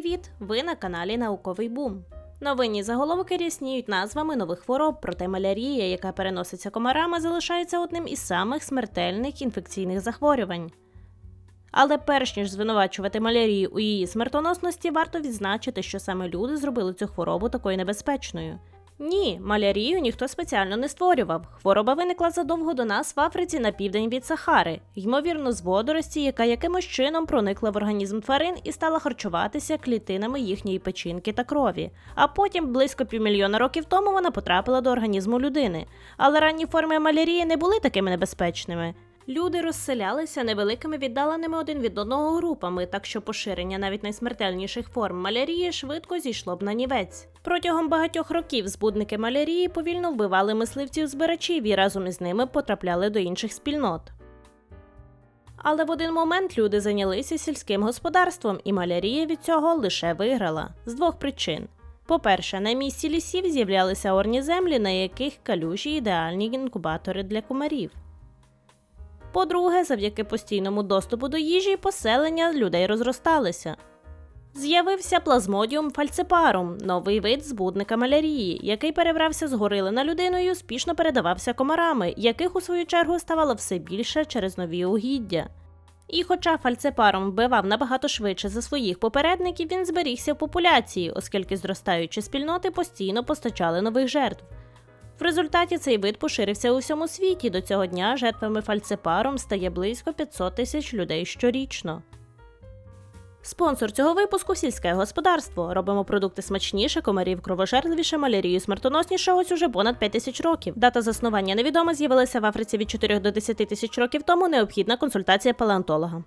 привіт! Ви на каналі Науковий Бум. Новинні заголовки рясніють назвами нових хвороб, проте малярія, яка переноситься комарами, залишається одним із самих смертельних інфекційних захворювань. Але перш ніж звинувачувати малярію у її смертоносності, варто відзначити, що саме люди зробили цю хворобу такою небезпечною. Ні, малярію ніхто спеціально не створював. Хвороба виникла задовго до нас в Африці на південь від Сахари, ймовірно, з водорості, яка якимось чином проникла в організм тварин і стала харчуватися клітинами їхньої печінки та крові. А потім, близько півмільйона років тому, вона потрапила до організму людини. Але ранні форми малярії не були такими небезпечними. Люди розселялися невеликими віддаленими один від одного групами, так що поширення навіть найсмертельніших форм малярії швидко зійшло б на нівець. Протягом багатьох років збудники малярії повільно вбивали мисливців збирачів і разом із ними потрапляли до інших спільнот. Але в один момент люди зайнялися сільським господарством, і малярія від цього лише виграла з двох причин. По-перше, на місці лісів з'являлися орні землі, на яких калюжі ідеальні інкубатори для комарів. По-друге, завдяки постійному доступу до їжі поселення людей розросталися. З'явився плазмодіум фальципарум, новий вид збудника малярії, який перебрався з горили на людину і успішно передавався комарами, яких у свою чергу ставало все більше через нові угіддя. І хоча фальцепарум вбивав набагато швидше за своїх попередників, він зберігся в популяції, оскільки зростаючі спільноти постійно постачали нових жертв. В результаті цей вид поширився у всьому світі. До цього дня жертвами фальцепарум стає близько 500 тисяч людей щорічно. Спонсор цього випуску сільське господарство. Робимо продукти смачніше, комарів кровожерливіше, малярію смертоносніше ось уже понад 5 тисяч років. Дата заснування невідома з'явилася в Африці від 4 до 10 тисяч років тому. Необхідна консультація палеонтолога.